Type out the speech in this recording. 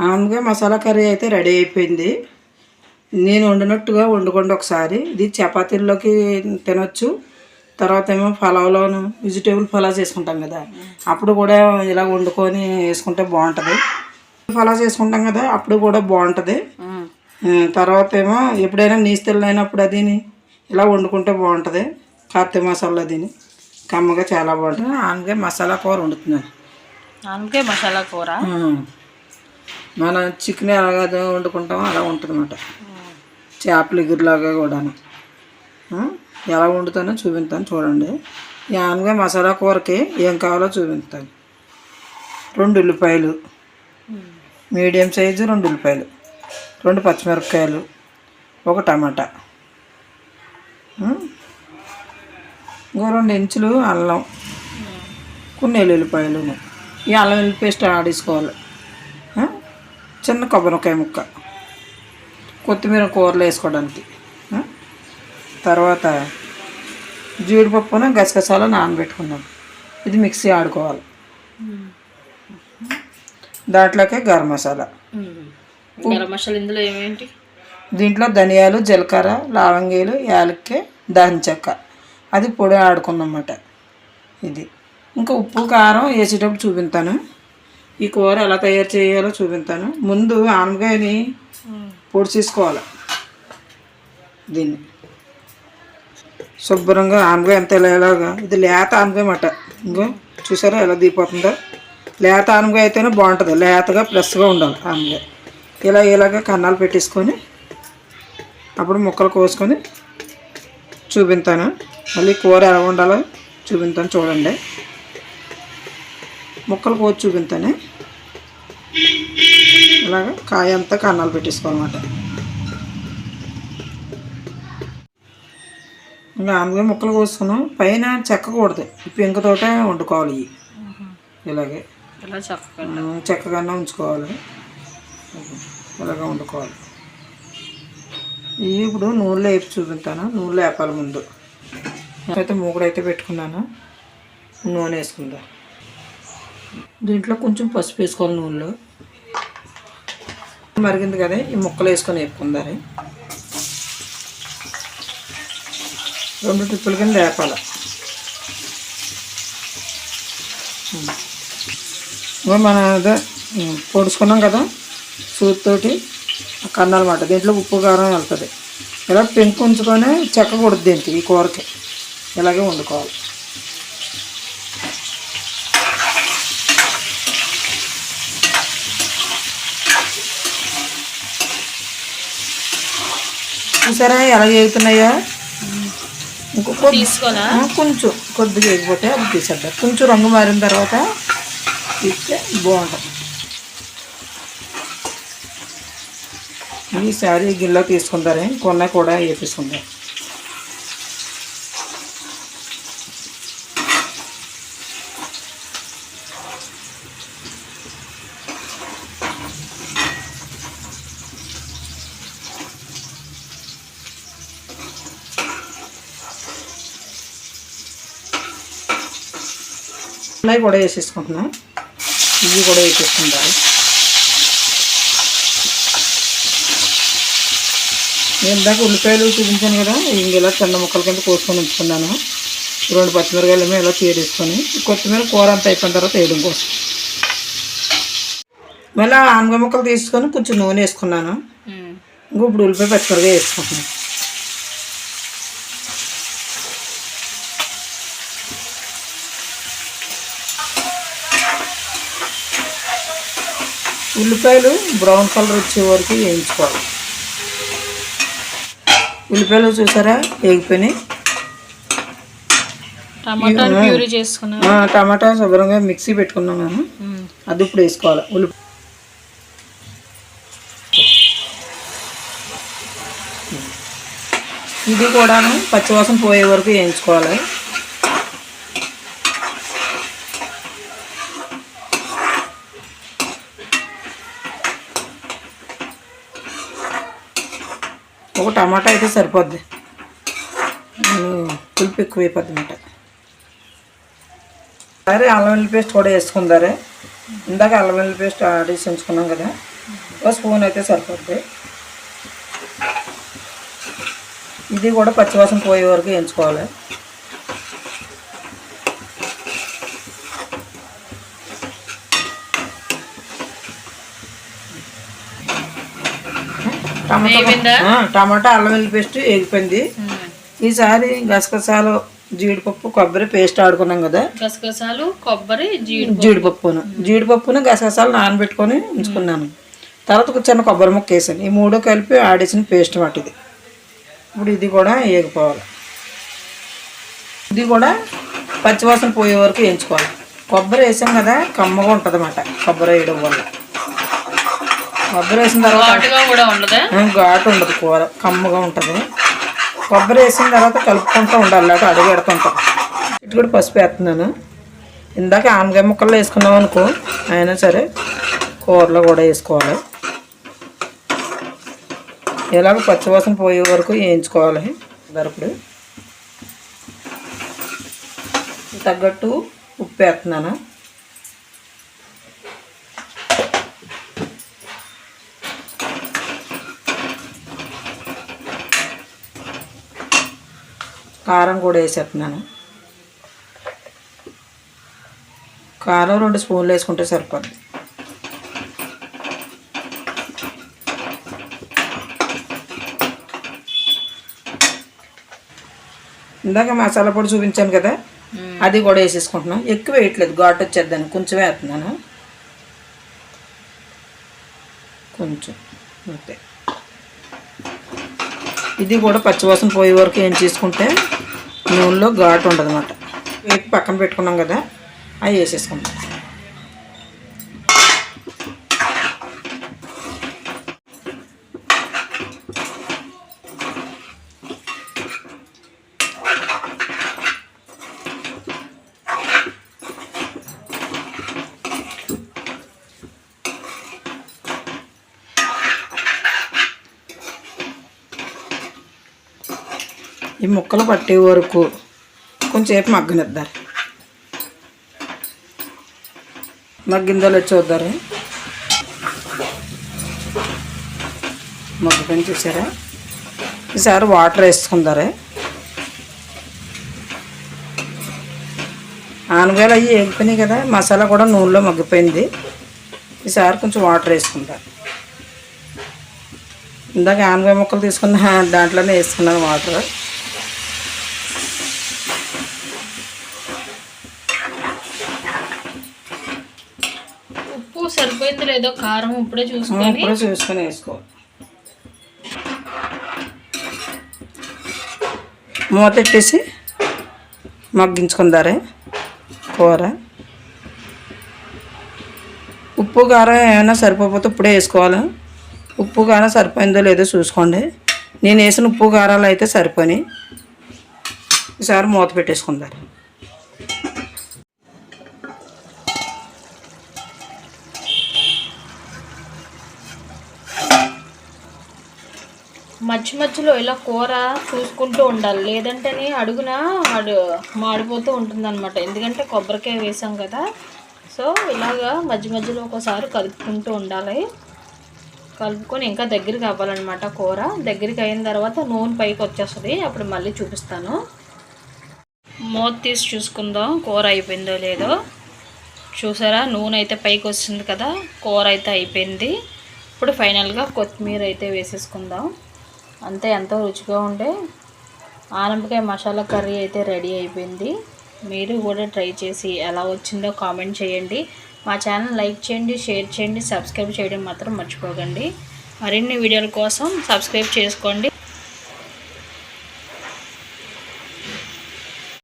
ఆమెగా masala curry అయితే ready అయిపోయింది. నేను వండినట్టుగా వండుకోండి ఒకసారి. ఇది చపాతీల్లోకి తినొచ్చు. తర్వాత ఏమో పలావ్లోను వెజిటేబుల్ పలావ్ చేసుకుంటాం కదా. అప్పుడు కూడా ఇలా వండుకొని వేసుకుంటే బాగుంటుంది. పలావ్ చేసుకుంటాం కదా అప్పుడు కూడా బాగుంటుంది. తర్వాత ఏమో ఎప్పుడైనా నీస్తెళ్ళు అయినప్పుడు అదిని ఇలా వండుకుంటే బాగుంటుంది. కార్తీక మసాలా దీని కమ్మగా చాలా బాగుంటుంది. ఆనగా మసాలా కూర వండుతున్నాను అందుకే మసాలా కూర. మన చికెన్ ఎలాగ వండుకుంటామో అలా ఉంటుంది చేపల చేపలు ఎగురులాగా కూడాను. ఎలా వండుతానో చూపిస్తాను చూడండి. ఈ మసాలా కూరకి ఏం కావాలో చూపిస్తాను. రెండు ఉల్లిపాయలు. మీడియం సైజు రెండు ఉల్లిపాయలు. రెండు పచ్చిమిరపకాయలు. ఒక టమాటా. ఇంకో రెండు ఇంచులు అల్లం. కొన్ని ఎల్లుల్లిపాయలు. ఈ అల్లం వెల్లుల్లి పేస్ట్ ఆడేసుకోవాలి కొబ్బరికాయ ముక్క. కొత్తిమీర కూరలు వేసుకోవడానికి? తర్వాత జీడిపప్పును గసగసాలు నానబెట్టుకున్నాం. ఇది మిక్సీ ఆడుకోవాలి. దాంట్లోకే గరం మసాలా. గరం మసాలా ఇందులో ఏమేంటి? దీంట్లో ధనియాలు జీలకర్ర లవంగీలు యాలక్కి దాని చెక్క. అది పొడి ఆడుకుందన్నమాట ఇది. ఇంకా ఉప్పు కారం వేసేటప్పుడు చూపిస్తాను. ఈ కూర ఎలా తయారు చేయాలో చూపిస్తాను ముందు ఆనపకాయని పొడి చేసుకోవాలి. దీన్ని. శుభ్రంగా ఆనపకాయ ఎంత ఎలాగా ఇది లేత ఆనపకాయ మాట. ఇంకో చూసారా ఎలా దిగిపోతుందో లేత ఆనపకాయ అయితేనే బాగుంటుంది. లేతగా ఫ్రెష్గా ఉండాలి ఆనపకాయ. ఇలా ఇలాగ కన్నాలు పెట్టేసుకొని అప్పుడు ముక్కలు కోసుకొని చూపిస్తాను మళ్ళీ కూర ఎలా ఉండాలో చూపిస్తాను చూడండి. ముక్కలు కోసి చూపిస్తాను ఇలాగ కాయ అంతా కన్నాలు పెట్టేసుకోవాలన్నమాట. ఇంకా ఆమెగా ముక్కలు కోసుకున్నాం. పైన చెక్కకూడదు పెంకుతోటే వండుకోవాలి ఇవి. ఇలాగే. చెక్కగానే ఉంచుకోవాలి. ఇలాగ వండుకోవాలి. ఇవి ఇప్పుడు నూనెలో వేపి చూపిస్తాను నూనెలో వేపాలి ముందు. అయితే మూగుడు అయితే పెట్టుకున్నాను. నూనె వేసుకుందా. దీంట్లో కొంచెం పసుపు వేసుకోవాలి నూనెలో. మరిగింది కదా ఈ ముక్కలు వేసుకొని వేపుకుందారు రెండు. ట్రిప్పులు కింద వేపాలి. ఇంకా మన అదే పొడుచుకున్నాం కదా సూత్తోటి కన్నమాట దీంట్లో ఉప్పు కారం వెళ్తుంది ఇలా పెంకు ఉంచుకొని చెక్క కొడుద్ది దీనికి ఈ కూరకి. ఇలాగే వండుకోవాలి. చూసారా? ఎలా చేగుతున్నాయో కొంచెం కొద్దిగా వేగిపోతే అది తీసేద్దాం. కొంచెం రంగు మారిన తర్వాత తీస్తే బాగుంటుంది. ఈసారి గిన్నెలో తీసుకుంటారే. కొన్న కూడా వేపించుకుంటారు ఉన్నాయి కూడా వేసేసుకుంటున్నాం. ఇవి కూడా వేసేసుకుంటారు. నేను ఇందాక ఉల్లిపాయలు చూపించాను కదా ఇంక ఇలా చిన్న ముక్కల కింద కోసుకొని ఉంచుకున్నాను. రెండు పచ్చిమిరకాయలు ఏమో ఇలా తీరేసుకొని కొత్తిమీర కూర అంతా అయిపోయిన తర్వాత వేయడం కోసం. మళ్ళీ ఆనగ ముక్కలు తీసుకొని కొంచెం నూనె వేసుకున్నాను. ఇంక ఇప్పుడు ఉల్లిపాయ పచ్చిమిరకాయ వేసుకుంటున్నాను. ఉల్లిపాయలు బ్రౌన్ కలర్ వచ్చే వరకు వేయించుకోవాలి. ఉల్లిపాయలు చూసారా? వేగిపోయినాయి. టమాటా శుభ్రంగా మిక్సీ పెట్టుకున్నాం మేము. అది ఇప్పుడు వేసుకోవాలి. ఉల్లి ఇది కూడాను పచ్చివాసన పోయే వరకు వేయించుకోవాలి. ఒక టమాటా అయితే సరిపోద్ది. పులుపు ఎక్కువ అయిపోద్ది అనమాట సరే అల్లం వెల్లుల్లి పేస్ట్ కూడా వేసుకుందారే. ఇందాక అల్లం వెల్లుల్లి పేస్ట్ ఆడేసి ఉంచుకున్నాం కదా. ఒక స్పూన్ అయితే సరిపోద్ది. ఇది కూడా పచ్చివాసన పోయే వరకు వేయించుకోవాలి. టమాటా అల్లం వెల్లుల్లి పేస్ట్ వేగిపోయింది ఈసారి గసగసాలు జీడిపప్పు కొబ్బరి పేస్ట్ ఆడుకున్నాం కదా. గసగసాలు కొబ్బరి జీడి జీడిపప్పును. జీడిపప్పును గసగసాలు నానబెట్టుకొని ఉంచుకున్నాను. తర్వాత ఒక చిన్న కొబ్బరి ముక్క వేసాను. ఈ మూడు కలిపి ఆడేసిన పేస్ట్ మాట ఇది ఇప్పుడు ఇది కూడా వేగిపోవాలి ఇది కూడా పచ్చివాసన పోయే వరకు వేయించుకోవాలి. కొబ్బరి వేసాం కదా కమ్మగా ఉంటుంది అన్నమాట కొబ్బరి వేయడం వల్ల. కొబ్బరి వేసిన తర్వాత ఘాటు ఉండదు కూర కమ్మగా ఉంటుంది. కొబ్బరి వేసిన తర్వాత కలుపుకుంటూ ఉండాలి లేకపోతే అడుగు పెడుతుంటాం. ఇటు కూడా పసుపు వేస్తున్నాను. ఇందాక ఆనగాయ ముక్కలు వేసుకున్నాం అనుకో అయినా సరే కూరలో కూడా వేసుకోవాలి. ఇలాగ పచ్చివాసన పోయే వరకు వేయించుకోవాలి. దరపుడు తగ్గట్టు ఉప్పు వేస్తున్నాను. కారం కూడా వేసేస్తున్నాను. కారం రెండు స్పూన్లు వేసుకుంటే సరిపోద్ది. ఇందాక మసాలా పొడి చూపించాను కదా అది కూడా వేసేసుకుంటున్నాను ఎక్కువ వేయట్లేదు ఘాటు వచ్చేద్దాను కొంచెం వేస్తున్నాను. కొంచెం అంతే. ఇది కూడా పచ్చివాసన పోయే వరకు ఏం చేసుకుంటే నూనెలో ఘాటు ఉండదు అనమాట పక్కన పెట్టుకున్నాం కదా అవి వేసేసుకుంటాం ఈ ముక్కలు పట్టే వరకు కొంచెంసేపు మగ్గనిద్దారు మగ్గిందో లేదో చూద్దారు. మగ్గిపోయిన చూసారా? ఈసారి వాటర్ వేసుకుందారే. ఆనగాయలు అవి వేగిపోయినాయి కదా మసాలా కూడా నూనెలో మగ్గిపోయింది. ఈసారి కొంచెం వాటర్ వేసుకుంటారు ఇందాక ఆనగాయ ముక్కలు తీసుకున్న దాంట్లోనే వేసుకున్నాను వాటర్. సరిపోయింది లేదో కారం ఇప్పుడే చూసుకొని. ఇప్పుడు చూసుకొని వేసుకోవాలి. మూత పెట్టేసి మగ్గించుకుందారే కూర. ఉప్పు కారం ఏమైనా సరిపోతే ఇప్పుడే వేసుకోవాలి. ఉప్పు కారం సరిపోయిందో లేదో చూసుకోండి. నేను వేసిన ఉప్పు కారాలు అయితే సరిపోయి ఈసారి మూత పెట్టేసుకుందారు మధ్య మధ్యలో ఇలా కూర చూసుకుంటూ ఉండాలి. లేదంటేనే అడుగున అడు మాడిపోతూ ఉంటుంది అనమాట ఎందుకంటే కొబ్బరికాయ వేసాం కదా. సో ఇలాగా మధ్య మధ్యలో ఒకసారి కలుపుకుంటూ ఉండాలి. కలుపుకొని ఇంకా దగ్గరికి అవ్వాలన్నమాట కూర. దగ్గరికి అయిన తర్వాత నూనె పైకి వచ్చేస్తుంది. అప్పుడు మళ్ళీ చూపిస్తాను. మూత తీసి చూసుకుందాం. కూర అయిపోయిందో లేదో. చూసారా? నూనె అయితే పైకి వస్తుంది కదా. కూర అయితే అయిపోయింది. ఇప్పుడు ఫైనల్గా కొత్తిమీర అయితే వేసేసుకుందాం. అంతే ఎంతో రుచిగా ఉండే. ఆనపకాయ మసాలా కర్రీ అయితే రెడీ అయిపోయింది. మీరు కూడా ట్రై చేసి ఎలా వచ్చిందో కామెంట్ చేయండి. మా ఛానల్ లైక్ చేయండి షేర్ చేయండి సబ్స్క్రైబ్ చేయడం మాత్రం మర్చిపోకండి. మరిన్ని వీడియోల కోసం సబ్స్క్రైబ్ చేసుకోండి.